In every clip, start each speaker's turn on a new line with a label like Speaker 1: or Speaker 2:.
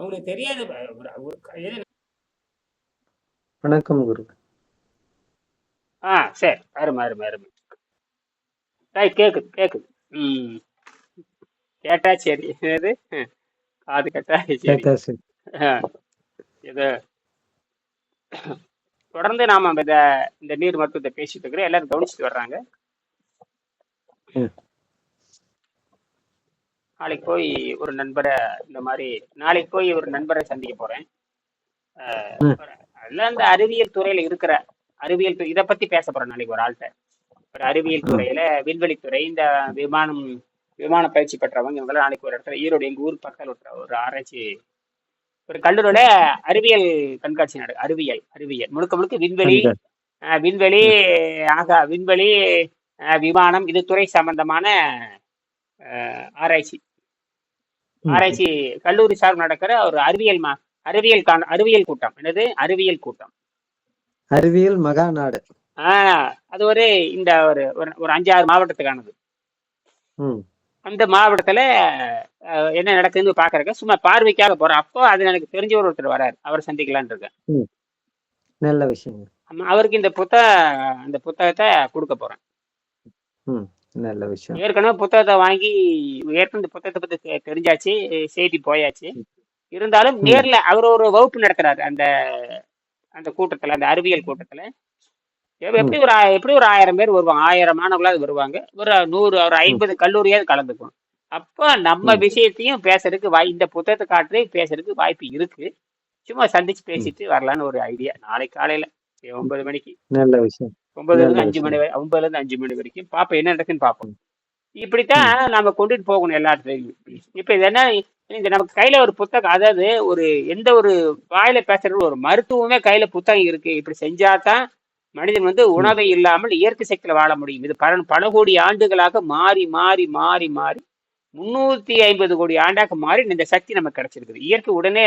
Speaker 1: அவங்களுக்கு தெரியாத.
Speaker 2: வணக்கம் குரு.
Speaker 1: ஆ சரி. அருமை அருமை அருமை. ரைட் கேக்குது கேக்குது. ம். கேட்டா சரி. என்னது? காது கேட்டா சரி. இது தொடர்ந்து நாம இந்த இந்த நீர் மருத்துவத்தை பேசிட்டு இருக்கிறோம். எல்லாரும் கவனிச்சுட்டு வர்றாங்க. நாளைக்கு போய் ஒரு நண்பரை இந்த மாதிரி நாளைக்கு போய் ஒரு நண்பரை சந்திக்க போறேன். அதெல்லாம் இந்த அறிவியல் துறையில இருக்கிற அறிவியல் இதை பத்தி பேச போறேன் நாளைக்கு ஒரு ஆள்கிட்ட. ஒரு அறிவியல் துறையில விண்வெளித்துறை இந்த விமானம் விமான பயிற்சி பெற்றவங்க இவங்கெல்லாம் நாளைக்கு ஒரு இடத்துல ஈரோடு எங்க ஊர் பக்கத்தில் ஒரு ஒரு ஆராய்ச்சி ஒரு கல்லூரியில அறிவியல் கண்காட்சி நட அறிவியல் அறிவியல். முழுக்க முழுக்க விண்வெளி விண்வெளி ஆகா விண்வெளி விமானம் இது துறை சம்பந்தமான ஆராய்ச்சி. ஆராய்ச்சி கல்லூரி சார்பு நடக்கிற ஒரு அறிவியல் அறிவியல் அறிவியல் கூட்டம். என்னது? அறிவியல் கூட்டம்.
Speaker 2: அறிவியல் மகாநாடு
Speaker 1: ஆஹ் அது ஒரு இந்த ஒரு ஒரு- அஞ்சாறு மாவட்டத்துக்கானது. அந்த மாவட்டத்துல என்ன நடக்குதுன்னு பாக்குறதுக்கு சும்மா பார்வைக்காக போறேன். அப்போ அது எனக்கு தெரிஞ்ச ஒரு ஒருத்தர் வராரு. அவர் சந்திக்கலான்னு இருக்கேன்.
Speaker 2: நல்ல விஷயம்
Speaker 1: அவருக்கு இந்த புத்தக அந்த புத்தகத்தை கொடுக்க போறேன்.
Speaker 2: நல்ல விஷயம்.
Speaker 1: ஏற்கனவே புத்தகத்தை வாங்கி ஏற்கனவே இந்த புத்தகத்தை பத்தி தெரிஞ்சாச்சு செய்தி போயாச்சு. இருந்தாலும். நேர்ல அவர் ஒரு வகுப்பு நடத்துறாரு அந்த அந்த கூட்டத்துல அந்த அறிவியல் கூட்டத்துல. எப்~ எப்படி ஒரு எப்படி ஒரு ஆயிரம் பேர் வருவாங்க? ஆயிரம் மாணவர்களாவது வருவாங்க. ஒரு நூறு ஒரு ஐம்பது கல்லூரியாவது கலந்துக்கும் அப்போ நம்ம. விஷயத்தையும் பேசுறதுக்கு வாய் இந்த புத்தகத்தை காட்டுறது பேசுறதுக்கு வாய்ப்பு இருக்கு. சும்மா சந்திச்சு பேசிட்டு வரலான்னு ஒரு ஐடியா. நாளைக்கு காலையில ஒன்பது மணிக்கு.
Speaker 2: நல்ல விஷயம்.
Speaker 1: ஒன்பதுல இருந்து அஞ்சு மணி வரை ஒன்பதுல இருந்து அஞ்சு மணி வரைக்கும். பாப்போம் என்ன நடக்குன்னு பார்ப்போம். இப்படித்தான் நம்ம கொண்டுட்டு போகணும் எல்லா இடத்துலையும் இப்ப இது என்ன இந்த நமக்கு கையில ஒரு புத்தகம் அதாவது ஒரு எந்த ஒரு வாயில பேசுறது ஒரு மருத்துவமே கையில புத்தகம் இருக்கு. இப்படி செஞ்சாதான் மனிதன் வந்து உணவை இல்லாமல் இயற்கை சக்தியில வாழ முடியும். இது பல பல கோடி ஆண்டுகளாக மாறி மாறி மாறி மாறி முன்னூத்தி ஐம்பது கோடி ஆண்டாக மாறி இந்த சக்தி நமக்கு கிடைச்சிருக்குது. இயற்கை உடனே.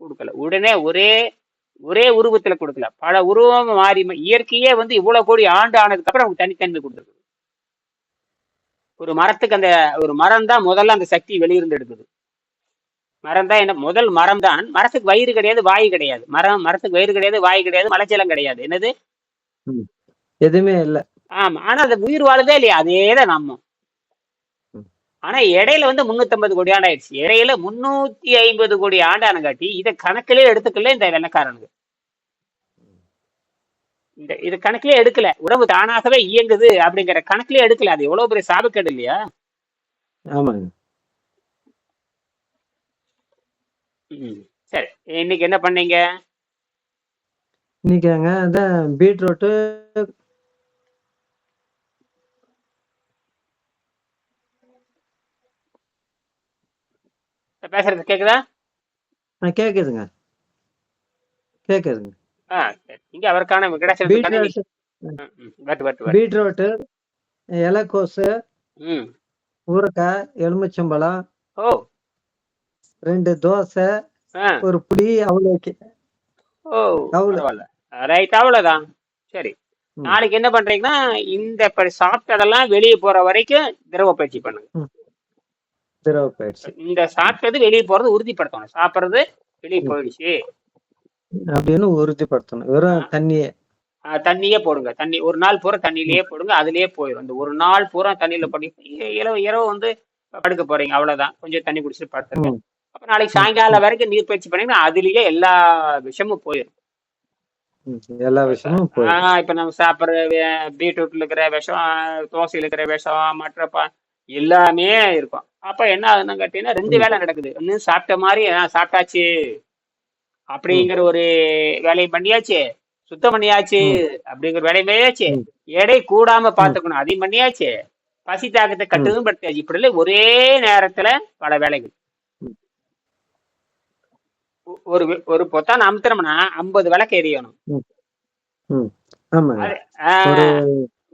Speaker 1: கொடுக்கல. உடனே ஒரே ஒரே உருவத்துல கொடுக்கல. பல உருவம் மாறி இயற்கையே வந்து இவ்வளவு கோடி ஆண்டு ஆனதுக்கு அப்புறம் நமக்கு தனித்தன்மை கொடுத்துருக்கு ஒரு மரத்துக்கு அந்த ஒரு மரம் தான் முதல்ல அந்த சக்தி வெளியிருந்து எடுக்குது. மரம் தான் என்ன முதல் மரம் தான். மரத்துக்கு வயிறு கிடையாது வாய் கிடையாது. மரம் மரத்துக்கு வயிறு கிடையாது வாய் கிடையாது மலைச்சலம் கிடையாது. என்னது?
Speaker 2: எதுவுமே இல்ல.
Speaker 1: ஆமா. ஆனா அது உயிர் வாழுதே இல்லையா? அதே தான் நம்ம. ஆனா இடையில வந்து 350 கோடி ஆண்டு ஆயிடுச்சு. இடையில முன்னூத்தி ஐம்பது கோடி ஆண்டானங்காட்டி இதை கணக்கிலே எடுத்துக்கல இந்த வெள்ளக்காரனுங்க. இந்த இது கணக்கிலே எடுக்கல. உடம்பு தானாகவே இயங்குது அப்படிங்கிற கணக்கிலே எடுக்கல. அது எவ்வளவு பெரிய சாபக்கேடு இல்லையா?
Speaker 2: ஆமாங்க.
Speaker 1: சரி. இன்னைக்கு என்ன பண்ணீங்க?
Speaker 2: இன்னைக்கு அங்க அதான் பீட்ரூட்டு
Speaker 1: பேசுறது கேக்குதா?
Speaker 2: கேக்குதுங்க. கேக்குதுங்க.
Speaker 1: ஆ இங்க அவருக்கான கிடைச்சிருக்கான
Speaker 2: பீட்ரூட் இலைக்கோசு
Speaker 1: ம்.
Speaker 2: ஊறுகாய் எலுமிச்சம்பழம்
Speaker 1: ஓ.
Speaker 2: ரெண்டு தோசை ஒரு புளி அவ்வளோக்கு.
Speaker 1: ஓ
Speaker 2: அவ்வளோ.
Speaker 1: ரைட் அவ்வளவுதான் சரி. நாளைக்கு என்ன பண்றீங்கன்னா இந்த சாப்பிட்டதெல்லாம் வெளியே போற வரைக்கும் திரவ பயிற்சி பண்ணுங்க.
Speaker 2: திரவ பயிற்சி.
Speaker 1: இந்த சாப்பிட்டது வெளியே போறது உறுதிப்படுத்தணும். சாப்பிடுறது வெளியே. போயிடுச்சு.
Speaker 2: அப்படின்னு உறுதிப்படுத்தணும். வெறும் தண்ணியே.
Speaker 1: தண்ணியே போடுங்க. தண்ணி ஒரு நாள் பூரா தண்ணியிலேயே போடுங்க. அதுலயே போயிடும் இந்த ஒரு நாள் பூரா தண்ணியில போடி இரவு இரவு வந்து படுக்க போறீங்க. அவ்வளவுதான். கொஞ்சம் தண்ணி குடிச்சிட்டு படுத்துருங்க. அப்ப நாளைக்கு சாயங்காலம் வரைக்கும் நீர் பயிற்சி பண்ணீங்கன்னா அதுலயே எல்லா விஷமும் போயிடும்
Speaker 2: எல்லா விஷயமும்
Speaker 1: இப்ப நம்ம சாப்பிடுற பீட்ரூட்ல இருக்கிற விஷம் தோசையில இருக்கிற விஷம் மற்ற எல்லாமே இருக்கும். அப்ப என்ன ஆகுதுன்னு கேட்டீங்கன்னா ரெண்டு. வேலை நடக்குது. ஒண்ணு சாப்பிட்ட மாதிரி சாப்பிட்டாச்சு. அப்படிங்கிற ஒரு வேலையை பண்ணியாச்சு. சுத்தம் பண்ணியாச்சு. அப்படிங்கிற வேலையை பண்ணியாச்சு.
Speaker 2: ம்.
Speaker 1: எடை கூடாம பாத்துக்கணும் அதையும் பண்ணியாச்சு. பசி தாக்கத்தை கட்டுதும் படுத்தாச்சு இப்படி எல்லாம் ஒரே நேரத்துல பல வேலைகள். ஒரு ஒரு பொத்தான் அமுத்துறோம்னா ஐம்பது விளக்கு எரியணும்.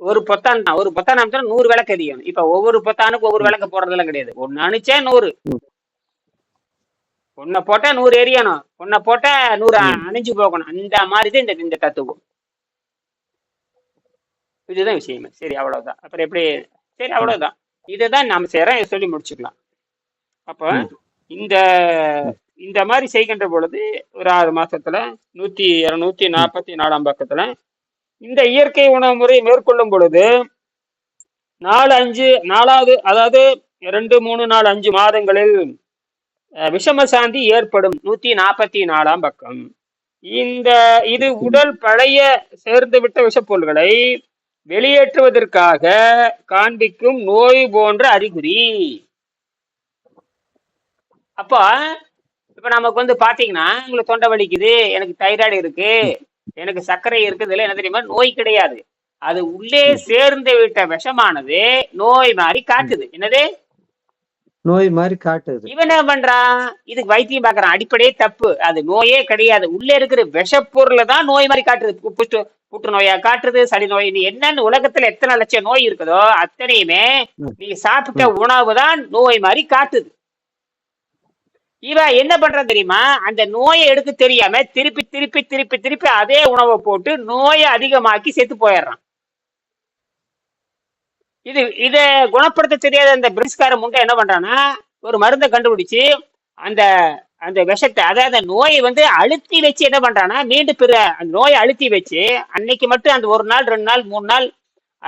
Speaker 2: ஒரு
Speaker 1: பொத்தான் தான். ஒரு பொத்தான் அமுத்தினா நூறு விளக்கு எரியணும். இப்ப ஒவ்வொரு பொத்தானுக்கு ஒவ்வொரு விளக்கு போடுறதெல்லாம் கிடையாது. ஒன்னு அணிச்சா நூறு. ஒன்ன போட்டா நூறு எரியணும். ஒன்ன போட்டா நூறு. அணிஞ்சு போகணும். அந்த மாதிரி தான் இந்த இந்த தத்துவம். இதுதான் விஷயமே. சரி அவ்வளவுதான். அப்புறம் எப்படி? சரி அவ்வளவுதான். இதுதான் நாம செய்யறோம் சொல்லி முடிச்சுக்கலாம். அப்ப. இந்த இந்த மாதிரி செய்கின்ற பொழுது ஒரு ஆறு மாசத்துல நூத்தி இருநூத்தி நாற்பத்தி நாலாம் பக்கத்துல இந்த இயற்கை உணவு முறை மேற்கொள்ளும் பொழுது நாலு அஞ்சு நாலாவது அதாவது ரெண்டு மூணு நாலு அஞ்சு மாதங்களில் விஷம சாந்தி ஏற்படும். நூத்தி நாற்பத்தி நாலாம் பக்கம். இந்த இது உடல் பழைய சேர்ந்து விட்ட விஷப்பொருள்களை வெளியேற்றுவதற்காக காண்பிக்கும் நோய் போன்ற அறிகுறி. அப்போ இப்ப நமக்கு வந்து பாத்தீங்கன்னா உங்களுக்கு தொண்டை வலிக்குது எனக்கு தைராய்டு இருக்கு. எனக்கு சர்க்கரை இருக்குது இல்லை என்ன தெரியுமா? நோய் கிடையாது. அது உள்ளே சேர்ந்து விட்ட விஷமானது நோய் மாதிரி காட்டுது. என்னது?
Speaker 2: நோய் மாதிரி காட்டுது.
Speaker 1: இவன் என்ன பண்றான் இதுக்கு வைத்தியம் பார்க்கறான் அடிப்படையே தப்பு. அது நோயே கிடையாது. உள்ளே இருக்கிற விஷப்பொருளை தான் நோய் மாதிரி காட்டுது. பு- புற்று புற்றுநோயா காட்டுது சளி நோய். நீ என்னன்னு உலகத்துல எத்தனை லட்சம் நோய் இருக்குதோ அத்தனையுமே. நீ சாப்பிட்ட உணவு தான் நோய் மாதிரி காட்டுது. இவன் என்ன பண்றான் தெரியுமா? அந்த நோயை எடுக்க தெரியாம திருப்பி திருப்பி திருப்பி திருப்பி அதே உணவை போட்டு நோயை அதிகமாக்கி செத்து போயிடுறான். இது இத குணப்படுத்த தெரியாத அந்த பிரிட்டிஷ்கார முண்டை என்ன பண்றான்னா ஒரு மருந்தை கண்டுபிடிச்சு அந்த அந்த விஷத்தை அதாவது அந்த நோயை வந்து அழுத்தி வச்சு என்ன பண்றான்னா மீண்டும் பிற அந்த நோயை அழுத்தி வச்சு அன்னைக்கு மட்டும் அந்த ஒரு நாள் ரெண்டு நாள் மூணு நாள்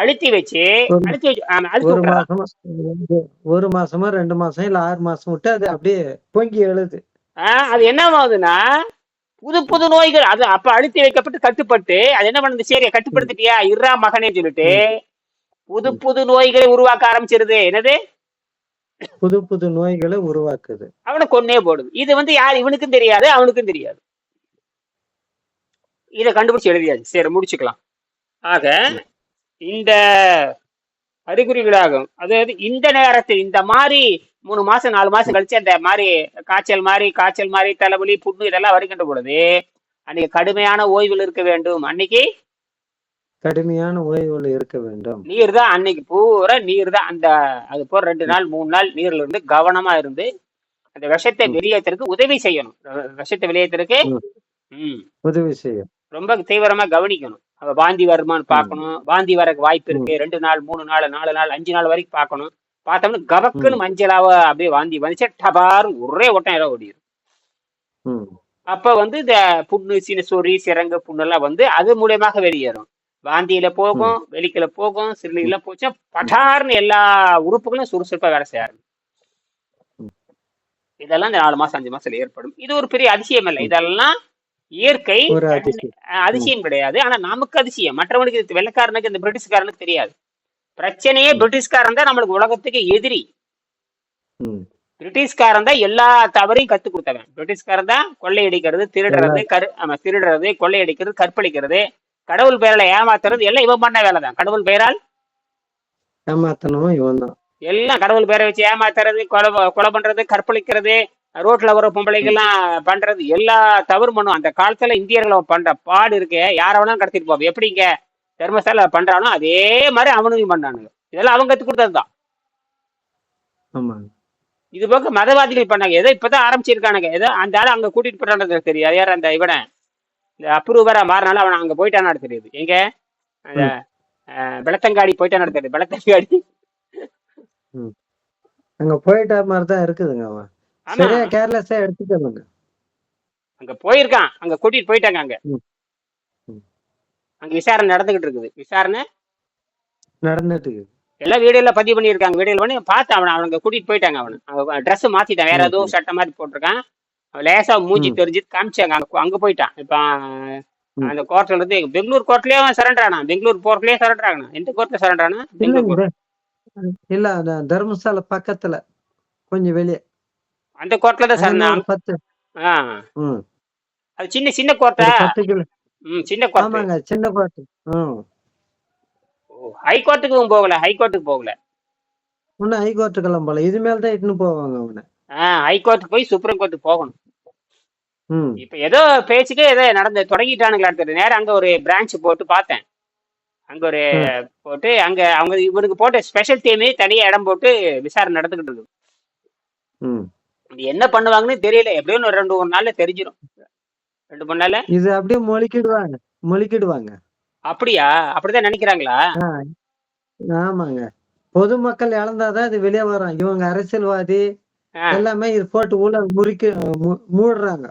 Speaker 1: அழுத்தி வச்சு அழுத்தி வச்சு
Speaker 2: ஒரு. மாசமா ரெண்டு மாசம் இல்ல ஆறு மாசம் விட்டு அது அப்படியே பொங்கி எழுது.
Speaker 1: அது என்ன ஆகுதுன்னா புது புது நோய்கள் அது அப்ப அழுத்தி வைக்கப்பட்டு கட்டுப்பட்டு அது என்ன பண்ணுது? சரி கட்டுப்படுத்திட்டியா? இருறா மகனே சொல்லிட்டு புது புது நோய்களை உருவாக்க ஆரம்பிச்சிருது. என்னது?
Speaker 2: புது புது நோய்களை உருவாக்குது.
Speaker 1: அவனை கொன்னே போடுது. இது வந்து யார்? இவனுக்கும் தெரியாது அவனுக்கும் தெரியாது. இதை கண்டுபிடிச்சு எழுதியாச்சு. சரி முடிச்சுக்கலாம். ஆக இந்த அறிகுறிகளாகும். அதாவது இந்த நேரத்தில் இந்த மாதிரி மூணு மாசம் நாலு மாசம் கழிச்சு அந்த மாதிரி காய்ச்சல் மாதிரி காய்ச்சல் மாதிரி தலைவலி புண்ணு இதெல்லாம் வருகின்ற பொழுது அன்னைக்கு கடுமையான ஓய்வில் இருக்க வேண்டும். அன்னைக்கு
Speaker 2: கடுமையான ஓய்வுல இருக்க வேண்டும்.
Speaker 1: நீர் தான் அன்னைக்கு பூரா நீர் தான். அந்த அது போற ரெண்டு நாள் மூணு நாள் நீர்ல இருந்து கவனமா இருந்து அந்த விஷத்தை. வெளியேற்றுறதுக்கு உதவி செய்யணும். விஷத்தை வெளியேற்றுறதுக்கு
Speaker 2: உதவி செய்யும்
Speaker 1: ரொம்ப தீவிரமா கவனிக்கணும். வாந்தி வருமான்னு பார்க்கணும் வாந்தி வரக்கு வாய்ப்பு இருக்கு. ரெண்டு நாள் மூணு நாள் நாலு நாள் அஞ்சு நாள் வரைக்கும் பார்க்கணும் பார்த்தோம்னா கபக்குன்னு மஞ்சளாவ அப்படியே வாந்தி வந்துச்சு. டபார் ஒரே ஓட்டம் ஏதோ ஓடிடும் அப்ப வந்து இந்த புண்ணு சின்ன சொறி சிரங்கு புண்ணெல்லாம் வந்து அது மூலியமாக வெளியேறும். வாந்தியில போகும் வெளிக்கல போகும் சிறுநீர்ல போச்சா. பட்டார்னு எல்லா உறுப்புகளும் சுறுசுறுப்பா வேலை செய்ய ஆரம்பிக்கும். இதெல்லாம் இந்த நாலு மாசம் அஞ்சு மாசத்துல ஏற்படும். இது ஒரு பெரிய அதிசயம் இல்லை இதெல்லாம் இயற்கை
Speaker 2: அதிசயம்.
Speaker 1: கிடையாது. ஆனா நமக்கு அதிசயம். மற்றவனுக்கு இது வெள்ளைக்காரனுக்கு இந்த பிரிட்டிஷ்காரனுக்கு தெரியாது. பிரச்சனையே பிரிட்டிஷ்காரன் தான் நம்மளுக்கு உலகத்துக்கு எதிரி. பிரிட்டிஷ்காரன் தான் எல்லா தவறையும் கத்து கொடுத்தவன். பிரிட்டிஷ்காரன் தான் கொள்ளையடிக்கிறது திருடுறது கரு ஆமா திருடுறது கொள்ளையடிக்கிறது கற்பழிக்கிறது. கடவுள் பெயரால ஏமாத்துறது எல்லாம் இவன் பண்ண வேலை தான். கடவுள் பெயரால்
Speaker 2: ஏமாத்தனமும் இவன் தான்.
Speaker 1: எல்லாம் கடவுள் பேரை வச்சு ஏமாத்துறது கொலை கொலை பண்றது கற்பழிக்கிறது ரோட்ல வர பொம்பளைக்கெல்லாம் பண்றது எல்லா தவறும் பண்ணும். அந்த காலத்துல இந்தியர்களை பண்ற பாடு இருக்கு. யார வேணாலும் கடத்திட்டு போவோம் எப்படிங்க தர்மசால பண்றானோ அதே மாதிரி அவனுக்கும் பண்ணானுங்க. இதெல்லாம் அவங்க கத்து கொடுத்தது தான்
Speaker 2: ஆமாங்க.
Speaker 1: இது போக மதவாதிகள் பண்ணாங்க. ஏதோ இப்பதான் ஆரம்பிச்சிருக்கானுங்க. ஏதோ அந்த ஆளு அங்க கூட்டிட்டு போயிட்டானது தெரியாது. யார் அந்த இவனை? இந்த அப்ரூவரா மாறினால அவன் அங்க போயிட்டானு தெரியுது. எங்க? அந்த அஹ், பெளத்தங்காடி போயிட்டானு தெரியுது. பெளத்தங்காடி
Speaker 2: அங்க போயிட்ட மாதிரி தான் இருக்குதுங்க அவன். சரியா கேர்லெஸ்ஸா எடுத்துக்கணுங்க
Speaker 1: அங்க போயிருக்கான். அங்க கூட்டிட்டு போயிட்டாங்க அங்க. அங்க விசாரணை நடந்துகிட்டு இருக்குது. விசாரணை?
Speaker 2: நடந்துட்டு இருக்குது.
Speaker 1: எல்லா வீடியோல பதிவு பண்ணியிருக்காங்க. வீடியோல பண்ணி பார்த்து அவனை அவங்க கூட்டிட்டு போயிட்டாங்க அவனை. அவன் ட்ரெஸ் மாத்திட்டான். வேற ஏதோ சட்டை மாதிரி போட்டிருக்கான். அவன் லேசா மூஞ்சி. தெரிஞ்சு காமிச்சாங்க. அங்க அங்க போயிட்டான். இப்ப. அந்த கோர்ட்ல இருந்து பெங்களூர் கோர்ட்லயே அவன் சரண்டர் ஆனான் பெங்களூர் போர்ட்லயே சரண்டர் ஆனான் எந்த கோர்ட்ல சரண்டர் ஆனா பெங்களூர்.
Speaker 2: இல்ல. தர்மசாலை பக்கத்துல கொஞ்சம் வெளியே.
Speaker 1: அந்த கோர்ட்ல தான்
Speaker 2: ஒரு பத்து.
Speaker 1: அது சின்ன சின்ன கோர்ட்டா?
Speaker 2: ஒரு பத்து கிலோ.
Speaker 1: ம் சின்ன கோர்ட்
Speaker 2: ஆமாங்க சின்ன கோட்டை ம்.
Speaker 1: ஹை கோர்ட்டுக்கும் போகல? ஹை கோர்ட்டுக்கு போகல?
Speaker 2: இன்னும் ஹைகோர்ட்டுக்கெல்லாம் போல இது மேல தான் இட்டுன்னு போவாங்க அவனை.
Speaker 1: ஹை கோர்ட்டுக்கு போய் சுப்ரீம் கோர்ட்டுக்கு போகணும். இப்ப ஏதோ பேச்சுக்கு ஏதோ நடந்து தொடங்கிட்டானுங்களா அடுத்தது நேரம் அங்க ஒரு பிரான்ச் போட்டு பார்த்தேன். அங்க ஒரு போட்டு அங்க அவங்க இவனுக்கு போட்ட ஸ்பெஷல் டீமே தனியா இடம் போட்டு விசாரணை நடந்துகிட்டு இருக்கு இது என்ன பண்ணுவாங்கன்னு தெரியல. எப்படியும் ஒரு ரெண்டு ஒரு நாள்ல தெரிஞ்சிடும் ரெண்டு மூணு நாள்ல?
Speaker 2: இது அப்படியே மொழிக்கிடுவாங்க. மொழிக்கிடுவாங்க.
Speaker 1: அப்படியா? அப்படிதான் நினைக்கிறாங்களா?
Speaker 2: ஆமாங்க. பொதுமக்கள் இழந்தாதான் இது வெளியே வரும். இவங்க அரசியல்வாதி.
Speaker 1: ஆ.
Speaker 2: எல்லாமே இது போட்டு உள்ள முறிக்க மு- மூடுறாங்க.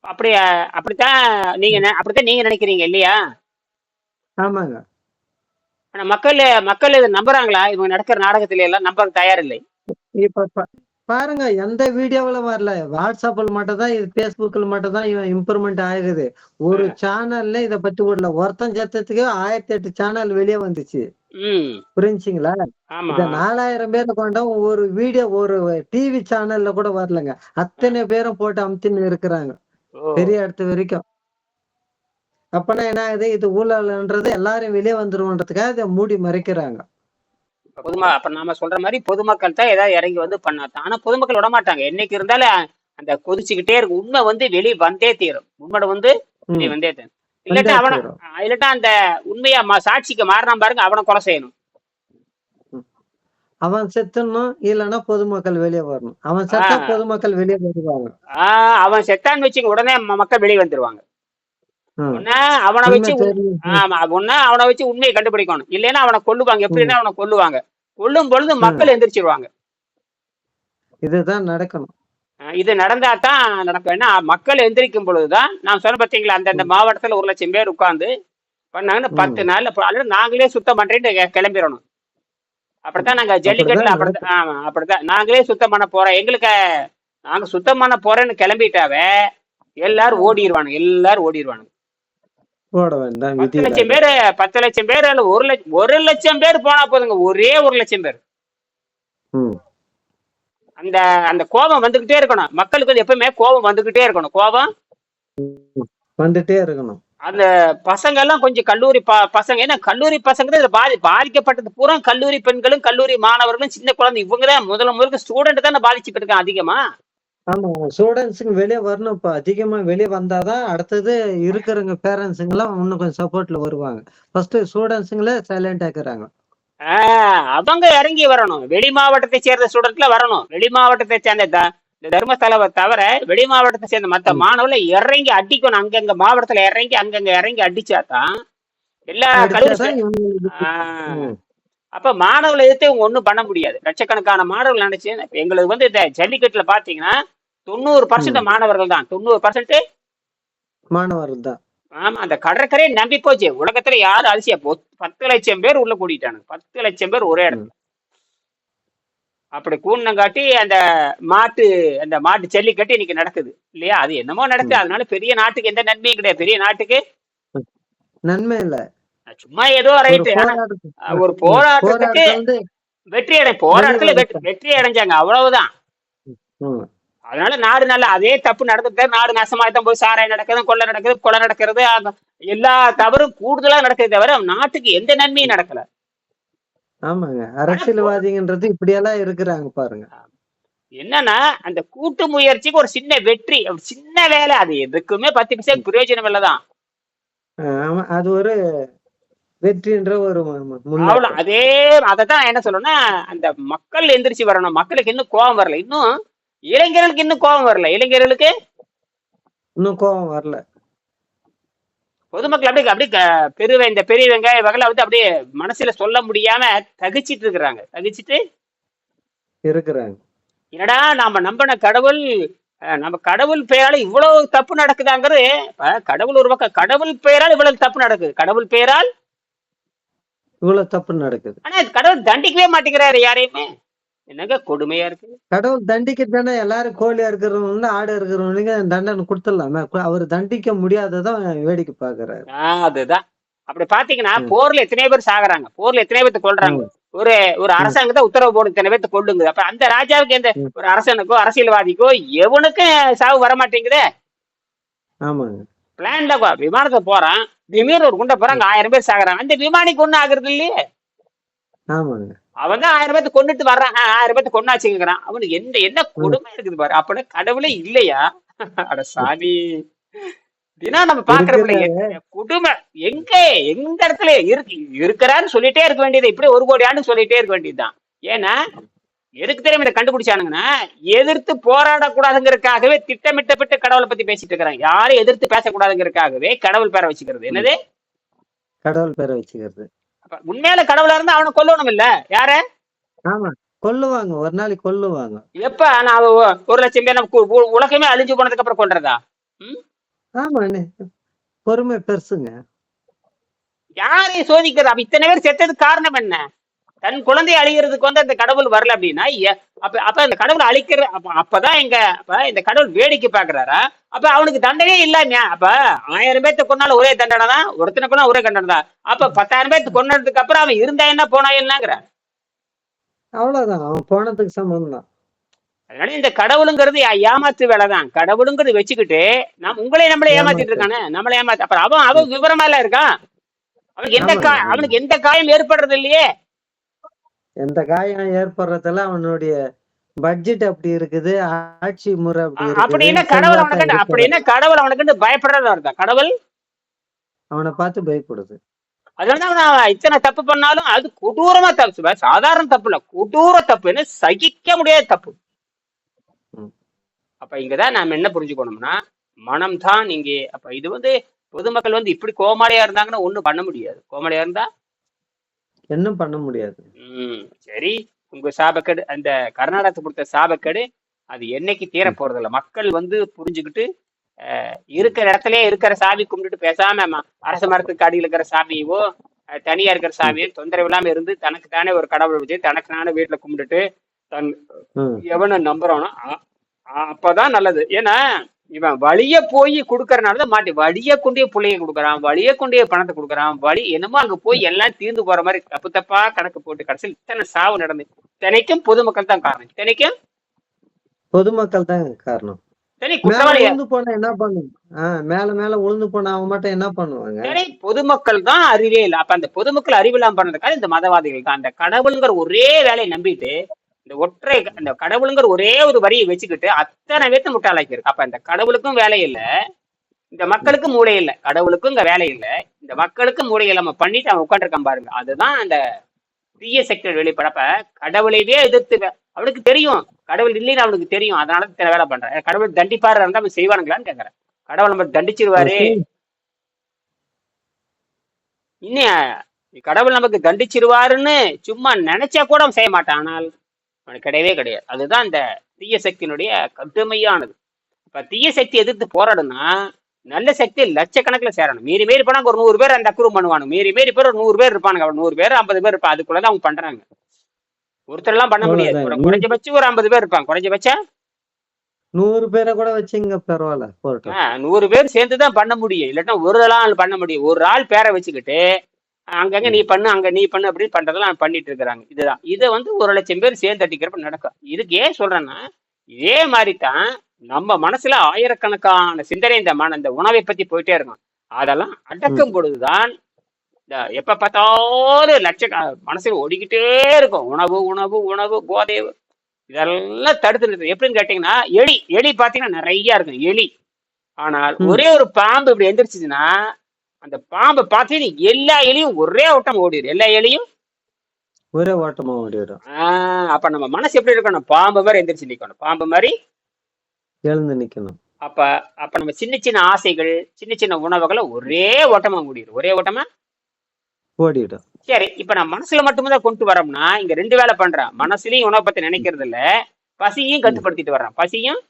Speaker 1: அப்படி அப்படித்தான் நீங்க நெ- அப்படித்தான் நீங்க நினைக்கிறீங்க இல்லையா?
Speaker 2: ஆமாங்க.
Speaker 1: ஆனா மக்கள் மக்கள் இதை நம்புறாங்களா? இவங்க நடக்கிற நாடகத்துல எல்லாம் நம்ப தயார் இல்லை
Speaker 2: இப்ப பா- பாருங்க எந்த வீடியோவுல வரல. வாட்ஸ்அப்ல மட்டும் தான் இது பேஸ்புக்ல மட்டும் தான் இம்ப்ரூவ்மெண்ட் ஆகுது. ஒரு சேனல்ல இத பத்தி விடல. ஒருத்தன் சத்தத்துக்கு ஆயிரத்தி எட்டு சேனல் வெளியே வந்துச்சு. புரிஞ்சுங்களா? இந்த நாலாயிரம் பேரை கொண்ட ஒரு வீடியோ ஒரு டிவி சேனல்ல கூட வரலங்க. அத்தனை பேரும் போட்டு அமுத்தின்னு இருக்கிறாங்க. பெரிய இடத்து வரைக்கும். அப்பனா என்ன ஆகுது? இது ஊழல்ன்றது எல்லாரும் வெளியே வந்துருவோன்றதுக்காக இதை மூடி மறைக்கிறாங்க.
Speaker 1: பொதுமா அப்ப நாம சொல்ற மாதிரி பொதுமக்கள் தான் ஏதாவது இறங்கி வந்து பண்ணாதான். ஆனா பொதுமக்கள் விட மாட்டாங்க என்னைக்கு இருந்தாலும் அந்த கொதிச்சுக்கிட்டே இருக்கு உண்மை வந்து வெளியே வந்தே தீரும். உண்மை வந்து வந்தே தீரும். இல்லாட்டா அவன. இல்லாட்டா அந்த உண்மையா சாட்சிக்கு மாறினா பாருங்க அவனை கொலை செய்யணும்.
Speaker 2: அவன் செத்துடணும் இல்லைன்னா பொதுமக்கள் வெளியே வரணும். அவன் செத்தா. பொதுமக்கள் வெளியே வருவாங்க.
Speaker 1: ஆஹ் அவன் செத்தான்னு வச்சுங்க உடனே மக்கள் வெளியே வந்துருவாங்க. அவனை வச்சு. ஆமா ஒன்னா அவனை வச்சு உண்மையை கண்டுபிடிக்கணும். இல்லைன்னா அவனை கொல்லுவாங்க. எப்படின்னா அவனை கொல்லுவாங்க. கொல்லும் பொழுது மக்கள் எந்திரிச்சிருவாங்க.
Speaker 2: இதுதான் நடக்கணும்.
Speaker 1: இது நடந்தா தான் நடக்கும். ஏன்னா மக்கள் எந்திரிக்கும் பொழுதுதான் நான் சொன்ன பார்த்தீங்களா அந்தந்த மாவட்டத்துல ஒரு லட்சம் பேர் உட்கார்ந்து பண்ணாங்கன்னு. பத்து நாள்ல அல்லது நாங்களே சுத்தம் பண்றேன்னு கிளம்பிடணும். அப்படித்தான் நாங்க ஜல்லிக்கட்டுல அப்படித்தான் ஆமா அப்படித்தான். நாங்களே சுத்தம் பண்ண போறோம். எங்களுக்கு நாங்க சுத்தம் பண்ண போறேன்னு கிளம்பிட்டாவே எல்லாரும் ஓடிடுவானுங்க எல்லாரும் ஓடிடுவானுங்க
Speaker 2: போட வேண்டாம்
Speaker 1: பத்து லட்சம் பேர் பத்து லட்சம் பேர் அல்ல ஒரு லட்சம் ஒரு லட்சம் பேர் போனா போதுங்க ஒரே ஒரு லட்சம் பேர். அந்த அந்த கோபம் வந்துகிட்டே இருக்கணும். மக்களுக்கு வந்து எப்பவுமே கோபம் வந்துகிட்டே இருக்கணும். கோபம்?
Speaker 2: வந்துட்டே இருக்கணும்.
Speaker 1: அந்த பசங்க எல்லாம் கொஞ்சம் கல்லூரி பசங்க ஏன்னா கல்லூரி பசங்க இதுல பாதி பாதிக்கப்பட்டது பூரா கல்லூரி பெண்களும் கல்லூரி மாணவர்களும் சின்ன குழந்தை இவங்க தான் முதல்ல முதல்ல ஸ்டூடெண்ட் தானே பாதிச்சுட்டு அதிகமா?
Speaker 2: ஆமா ஸ்டூடெண்ட்ஸுங்க வெளியே வரணும். இப்ப அதிகமா வெளியே வந்தாதான் அடுத்தது இருக்கிறவங்க பேரண்ட்ஸுங்க எல்லாம் இன்னும் கொஞ்சம் சப்போர்ட்ல வருவாங்க. ஃபர்ஸ்ட் ஸ்டூடெண்ட்ஸுங்களே சைலண்ட் ஆக்குறாங்க.
Speaker 1: அவங்க இறங்கி வரணும். வெளி மாவட்டத்தை சேர்ந்த ஸ்டூடெண்ட்ல வரணும். வெளி மாவட்டத்தை சேர்ந்த தர்மஸ்தலவை தவிர வெளி மாவட்டத்தை சேர்ந்த மத்த. மாணவர்களை இறங்கி அடிக்கணும். அங்கங்க மாவட்டத்துல இறங்கி அங்கங்க இறங்கி அடிச்சாதான் எல்லா கல்லூரி அப்ப மாணவர்களை இவங்க ஒண்ணும் பண்ண முடியாது. லட்சக்கணக்கான மாணவர்கள் நினைச்சு எங்களுக்கு வந்து இந்த ஜல்லிக்கட்டுல பாத்தீங்கன்னா தொண்ணூறு பர்சன்ட் மாணவர்கள் தான். தொண்ணூறு பர்சன்ட்
Speaker 2: மாணவர்கள் தான்.
Speaker 1: ஆமா அந்த கடற்கரையை நம்பி போச்சு. உலகத்துல யாரும் அரிசியா பொ- பத்து லட்சம் பேர் உள்ள கூட்டிட்டானுங்க பத்து லட்சம் பேர் ஒரே இடத்துல. அப்படி கூண்ணங்காட்டி அந்த மாட்டு அந்த மாட்டு ஜல்லிக்கட்டு இன்னைக்கு நடக்குது. இல்லையா? அது என்னமோ நடக்குது. அதனால பெரிய நாட்டுக்கு எந்த நன்மையும் கிடையாது. பெரிய நாட்டுக்கு
Speaker 2: நன்மை இல்ல.
Speaker 1: சும்மா ஏதோ ரைட்டு ஒரு போராட்டத்துக்கு வெற்றி அடை போராட்டத்துல வெற்றி வெற்றி அடைஞ்சாங்க அவ்வளவுதான். அதனால நாடு நல்ல அதே தப்பு நடந்துட்டு நாடு நாசமாகத்தான் போய் சாராயம் நடக்குது கொள்ளை நடக்குது கொலை நடக்கிறது எல்லா தவறும் கூடுதலா நடக்குது தவிர நாட்டுக்கு எந்த நன்மையும் நடக்கல.
Speaker 2: ஆமாங்க. அரசியல்வாதிங்கன்றது இப்படியெல்லாம் இருக்கிறாங்க பாருங்க.
Speaker 1: என்னன்னா அந்த கூட்டு முயற்சிக்கு ஒரு சின்ன வெற்றி சின்ன வேலை அது எதுக்குமே பத்து பைசா பிரயோஜனம் இல்லதான்.
Speaker 2: ஆமா அது ஒரு வெற்றின்ற ஒரு
Speaker 1: அவ்வளவு அதே அததான் என்ன சொல்லணும்னா அந்த மக்கள் எந்திரிச்சு வரணும். மக்களுக்கு இன்னும் கோபம் வரல. இன்னும் இளைஞர்களுக்கு இன்னும் கோபம் வரல. இளைஞர்களுக்கு?
Speaker 2: இன்னும் கோபம் வரல.
Speaker 1: பொதுமக்கள் அப்படியே அப்படியே பெரிய இந்த பெரிய வெங்காய வகையில வந்து அப்படியே மனசுல சொல்ல முடியாம தகிச்சிட்டு இருக்கிறாங்க. தகிச்சிட்டு?
Speaker 2: இருக்கிறாங்க.
Speaker 1: என்னடா நாம நம்பின கடவுள் நம்ம கடவுள் பெயரால இவ்வளவு தப்பு நடக்குதாங்கிறது கடவுள் ஒரு பக்கம் கடவுள் பெயரால் இவ்வளவு தப்பு நடக்குது. கடவுள் பெயரால்
Speaker 2: இவ்வளவு தப்பு நடக்குது.
Speaker 1: ஆனா கடவுள் தண்டிக்கவே மாட்டேங்கிறாரு யாரையுமே. என்னங்க கொடுமையா இருக்கு?
Speaker 2: கடவுள் தண்டிக்க தானே எல்லாரும் கோழியா இருக்கிறவங்க ஆடு இருக்கிறவங்க தண்டனை கொடுத்துடலாமே. அவர் தண்டிக்க முடியாததான் வேடிக்கை பாக்குறாரு
Speaker 1: அதுதான். அப்படி பாத்தீங்கன்னா. போர்ல எத்தனை பேர் சாகுறாங்க. போர்ல எத்தனை பேர்த்து கொல்றாங்க. ஒரு ஒரு அரசாங்கத்தை உத்தரவு போடு இத்தனை பேர்த்து கொள்ளுங்க அப்ப அந்த ராஜாவுக்கு எந்த. ஒரு அரசனுக்கோ அரசியல்வாதிக்கோ எவனுக்கும் சாவு வர மாட்டேங்குதே
Speaker 2: ஆமாங்க.
Speaker 1: பிளான்ல விமானத்தை போறான். திடீர்னு ஒரு குண்டை போறாங்க ஆயிரம் பேர் சாகுறாங்க. அந்த விமானிக்கு ஒண்ணும் ஆகுறது இல்லையே.
Speaker 2: ஆமாங்க.
Speaker 1: அவன் தான் ஆயிரம் பேர்த்து கொண்டுட்டு வர்றான். ஆயிரம் பேர்த்து கொண்டாச்சுங்கிறான் அவனுக்கு என்ன என்ன கொடுமை இருக்குது பாரு. அப்படி கடவுளே இல்லையா? அட சாமி. தினம் நம்ம பாக்குறோம்ல என்ன கொடுமை? எங்க? எந்த இடத்துல இருக்கு? இருக்கிறான்னு சொல்லிட்டே இருக்க வேண்டியது. இப்படி ஒரு கோடி ஆண்டு சொல்லிட்டே இருக்க வேண்டியதுதான். ஏன்னா எதுக்கு தெரியும் இதை கண்டுபிடிச்சானுங்கன்னா எதிர்த்து போராடக்கூடாதுங்கிறதுக்காகவே திட்டமிட்டப்பட்டு கடவுளை பத்தி பேசிட்டு இருக்கிறாங்க. யாரும் எதிர்த்து பேசக்கூடாதுங்கிறதுக்காகவே கடவுள் பேரை வச்சுக்கிறது. என்னது?
Speaker 2: கடவுள் பேரை வச்சுக்கிறது.
Speaker 1: அப்ப உண்மையில கடவுளா இருந்தா அவனை கொல்லணும் இல்ல யார?
Speaker 2: ஆமா கொல்லுவாங்க. ஒரு நாளைக்கு கொல்லுவாங்க.
Speaker 1: எப்ப நான் ஒரு லட்சம் பேர் உலகமே அழிஞ்சு போனதுக்கு அப்புறம் கொள்றதா ம்?
Speaker 2: ஆமா பொறுமை பெருசுங்க.
Speaker 1: யாரையும் சோதிக்கிறது? அப்ப இத்தனை பேர் செத்ததுக்கு காரணம் என்ன? தன் குழந்தை அழிகிறதுக்கு வந்து அந்த கடவுள் வரல அப்படின்னா அப்ப அப்ப அந்த கடவுள் அழிக்கிற அப்ப அப்பதான் எங்க அப்ப இந்த கடவுள் வேடிக்கை பாக்குறாரா அப்ப அவனுக்கு தண்டனையே இல்லாம அப்ப ஆயிரம் பேர்த்த கொண்டாலும் ஒரே தண்டனை தான் ஒருத்தனை கொண்டா ஒரே தண்டனை தான். அப்ப பத்தாயிரம் பேர்த்து கொண்டதுக்கு அப்புறம் அவன் இருந்தா என்ன போனா என்னங்கிற?
Speaker 2: அவ்வளவுதான். அவன் போனதுக்கு சம்பந்தம் தான்.
Speaker 1: அதனால இந்த கடவுளுங்கிறது ஏமாத்து வேலைதான் கடவுளுங்கிறது வச்சுக்கிட்டு நாம் உங்களே நம்மளே ஏமாத்திட்டு இருக்கானே? நம்மளே ஏமாத்து. அப்புறம் அவன் அவன் விவரமா இல்ல இருக்கான்? அவனுக்கு எந்த கா. அவனுக்கு எந்த காயம் ஏற்படுறது இல்லையே?
Speaker 2: எந்த காயம் ஏற்படுறதுல அவனுடைய பட்ஜெட் அப்படி இருக்குது ஆட்சி முறை அப்படி
Speaker 1: கடவுள் அவனுக்கு. அப்படின்னா கடவுள் அவனுக்கு பயப்படுறதா இருந்தா கடவுள்?
Speaker 2: அவனை பார்த்து பயப்படுது.
Speaker 1: அதனால நான் இத்தனை தப்பு பண்ணாலும் அது கொடூரமா தப்பு. சாதாரண தப்பு இல்ல கொடூர தப்புன்னு சகிக்க முடியாத தப்பு. அப்ப இங்கதான் நாம என்ன புரிஞ்சுக்கணும்னா மனம்தான் இங்கே. அப்ப இது வந்து பொதுமக்கள் வந்து இப்படி கோமாளியா இருந்தாங்கன்னா ஒண்ணும் பண்ண முடியாது. கோமாளியா இருந்தா
Speaker 2: என்ன பண்ண முடியாது.
Speaker 1: ம் சரி. உங்க சாபக்கேடு அந்த கர்நாடகத்துக்கு கொடுத்த சாபக்கேடு அது என்னைக்கு தீர போறதில்ல. மக்கள் வந்து புரிஞ்சுக்கிட்டு அஹ், இருக்கிற இடத்துல இருக்கிற சாமி கும்பிட்டுட்டு பேசாம ம- அரச மரத்துக்கு அடியில் இருக்கிற சாமியவோ அஹ், தனியா இருக்கிற சாமியோ தொந்தரவு இல்லாம இருந்து தனக்கு தானே ஒரு கடவுள் வச்சு தனக்கு தானே வீட்டுல கும்பிட்டுட்டு தன்
Speaker 2: ம்.
Speaker 1: எவனை நம்புறானோ அ- அ- அப்பதான் நல்லது. ஏன்னா இவன் வழிய போய் கொடுக்கறனாலதான் மாட்டி வழிய கொண்டே பிள்ளைய கொடுக்குறான் வழிய கொண்டே பணத்தை கொடுக்குறான் வழி என்னமோ அங்க போய் எல்லாம் தீர்ந்து போற மாதிரி தப்பு தப்பா கணக்கு போட்டு கடைசியில் இத்தனை சாவு நடந்து. இத்தனைக்கும் பொதுமக்கள் தான் காரணம். இத்தனைக்கும்?
Speaker 2: பொதுமக்கள் தான் காரணம். போனா என்ன பண்ணும்? ஆஹ் மேல மேல உளுந்து போனா அவன் மட்டும் என்ன பண்ணுவாங்க?
Speaker 1: பொதுமக்கள் தான் அறிவே இல்லை. அப்ப அந்த பொதுமக்கள் அறிவில்லாம பண்ணதுக்காக இந்த மதவாதிகள் தான். அந்த கடவுளுங்கிற ஒரே வேலையை நம்பிட்டு இந்த ஒற்றை அந்த கடவுளுங்கிற ஒரே ஒரு வரியை வச்சுக்கிட்டு அத்தனை பேர்த்த முட்டாளாக்கி இருக்கு அப்ப இந்த கடவுளுக்கும் வேலை இல்ல இந்த மக்களுக்கும் மூளை இல்ல கடவுளுக்கும் இங்க வேலை இல்ல இந்த மக்களுக்கும் மூளை இல்லாம பண்ணிட்டு அவன் உட்காந்துருக்கான் பாருங்க. அதுதான் அந்த தீய சக்தியோட வெளிப்படப்ப கடவுளையே எதிர்த்து அவனுக்கு தெரியும் கடவுள் இல்லைன்னு அவனுக்கு தெரியும் அதனால இத்தனை வேலை பண்றேன். கடவுள் தண்டிப்பாரு அவன் செய்வானுங்களான்னு கேக்குறேன். கடவுள் நம்ம தண்டிச்சிருவாரு. இன்னும் கடவுள் நமக்கு தண்டிச்சிருவாருன்னு சும்மா நினைச்சா கூட அவன் செய்ய மாட்டான். ஆனால் அவனுக்கு கிடையவே கிடையாது. அதுதான் இந்த தீய சக்தியினுடைய கடுமையானது இப்ப தீய சக்தி எதிர்த்து போராடுனா நல்ல சக்தி லட்சக்கணக்கில் சேரணும். மீறி மீறி போனா ஒரு நூறு பேர் அந்த அக்குரும் பண்ணுவாங்க மீறி மீறி பேர் ஒரு நூறு பேர் இருப்பானுங்க. அவன் நூறு பேர் ஐம்பது பேர் இருப்பான் அதுக்குள்ளதான் அவங்க பண்றாங்க. ஒருத்தர் எல்லாம் பண்ண முடியாது. ஒரு. குறைஞ்சபட்சம் ஒரு ஐம்பது பேர் இருப்பாங்க. குறைஞ்சபட்சம்
Speaker 2: நூறு பேரை கூட வச்சுங்க பரவாயில்ல.
Speaker 1: நூறு பேர் சேர்ந்து தான் பண்ண முடியும். இல்லாட்டா ஒரு ஆள் பண்ண முடியும். ஒரு ஆள் பேரை வச்சுக்கிட்டு அங்கங்க நீ பண்ணு அங்க நீ பண்ணு அப்படின்னு பண்றதெல்லாம் பண்ணிட்டு இருக்கிறாங்க இதுதான். இதை வந்து ஒரு லட்சம் பேர் சேர்ந்து அடிக்கிறப்ப நடக்கும். இதுக்கு ஏன் சொல்றேன்னா இதே மாதிரி தான் நம்ம மனசுல ஆயிரக்கணக்கான சிந்தனை இந்த மன இந்த உணவை பத்தி போயிட்டே இருக்கும். அதெல்லாம் அடக்கும் பொழுதுதான் இந்த எப்ப பார்த்தாலும் லட்ச மனசுல ஓடிக்கிட்டே இருக்கும். உணவு உணவு உணவு போதை இதெல்லாம் தடுத்து நிறுத்தும். எப்படின்னு கேட்டீங்கன்னா எலி எலி பாத்தீங்கன்னா நிறைய இருக்கும். எலி. ஆனால். ஒரே ஒரு பாம்பு இப்படி எந்திரிச்சுச்சுன்னா அந்த பாம்பை பார்த்தீங்கன்னா எல்லா எலியும் ஒரே ஓட்டம் ஓடிடும் எல்லா எலியும்?
Speaker 2: ஒரே ஓட்டமா ஓடிடும்.
Speaker 1: ஆஹ் அப்ப நம்ம மனசு எப்படி இருக்கணும்? பாம்பு மாதிரி எந்திரிச்சு நிக்கணும். பாம்பு மாதிரி?
Speaker 2: எழுந்து நிக்கணும்.
Speaker 1: அப்ப அப்ப நம்ம சின்ன சின்ன ஆசைகள் சின்ன சின்ன உணவுகளை ஒரே ஓட்டமா ஓடிடும். ஒரே ஓட்டமா?
Speaker 2: ஓடிடும்.
Speaker 1: சரி இப்ப நான் மனசுல மட்டும்தான் கொண்டு வரோம்னா இங்க ரெண்டு வேலை பண்றேன். மனசுலயும் உணவை பத்தி நினைக்கிறது இல்ல பசியும் கட்டுப்படுத்திட்டு வர்றேன். பசியும்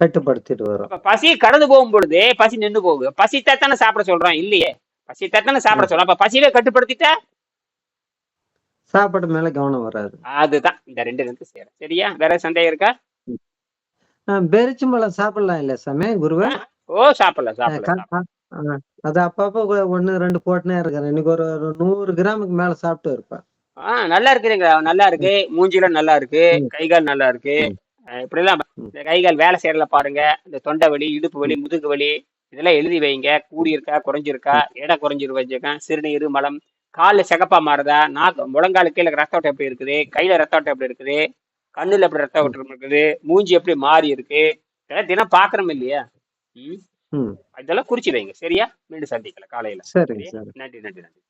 Speaker 2: கட்டுப்படுத்திட்டு வரும்.
Speaker 1: பசி கடந்து போகும் பொழுது பசி நின்று போகுது. பசி தானே சாப்பிட சொல்றோம் இல்லையே? பசி தானே சாப்பிட சொல்றோம் அப்ப பசிவே கட்டுப்படுத்திட்டா?
Speaker 2: சாப்பாடு மேல கவனம் வராது.
Speaker 1: அதுதான். இந்த ரெண்டு ரெண்டு சேரும். சரியா? வேற சந்தேகம் இருக்கா?
Speaker 2: ஆஹ் பெரிச்சம்பழம் சாப்பிடலாம் இல்ல சாமி குருவே?
Speaker 1: ஓ சாப்பிடலாம் சாப்பிடலாம்.
Speaker 2: அது அப்பப்போ ஒ- ஒண்ணு ரெண்டு போட்டுனே இருக்கிறேன் இன்னைக்கு ஒரு நூறு கிராமுக்கு மேல சாப்பிட்டு இருப்பேன்
Speaker 1: ஆ நல்லா இருக்குதுங்க. நல்லா இருக்கு. மூஞ்சில நல்லா இருக்கு.
Speaker 2: ம்.
Speaker 1: கை கால் நல்லா இருக்கு.
Speaker 2: ம்.
Speaker 1: அஹ் இப்படிலாம்
Speaker 2: ம்.
Speaker 1: இந்த கை கால் வேலை செய்யறத பாருங்க. இந்த தொண்டை வலி இடுப்பு வலி முதுகு வலி இதெல்லாம் எழுதி வைங்க. கூடி இருக்கா குறைஞ்சிருக்கா எடை குறைஞ்சிரு வச்சிருக்கேன் சிறுநீர் மலம். காலில் சிகப்பா மாறுதா? நாக்கு முழங்கால் கீழே ரத்த ஓட்டம் எப்படி இருக்குது? கையில ரத்த ஓட்டம் எப்படி இருக்குது? கண்ணுல எப்படி ரத்த ஓட்டம் இருக்குது? மூஞ்சி எப்படி மாறி இருக்கு? இதெல்லாம் தினம் பாக்குறோம் இல்லையா? ம்.
Speaker 2: ம்.
Speaker 1: இதெல்லாம் குறிச்சு வைங்க. சரியா? மீண்டும் சந்திக்கலாம். காலையில. நன்றி நன்றி நன்றி.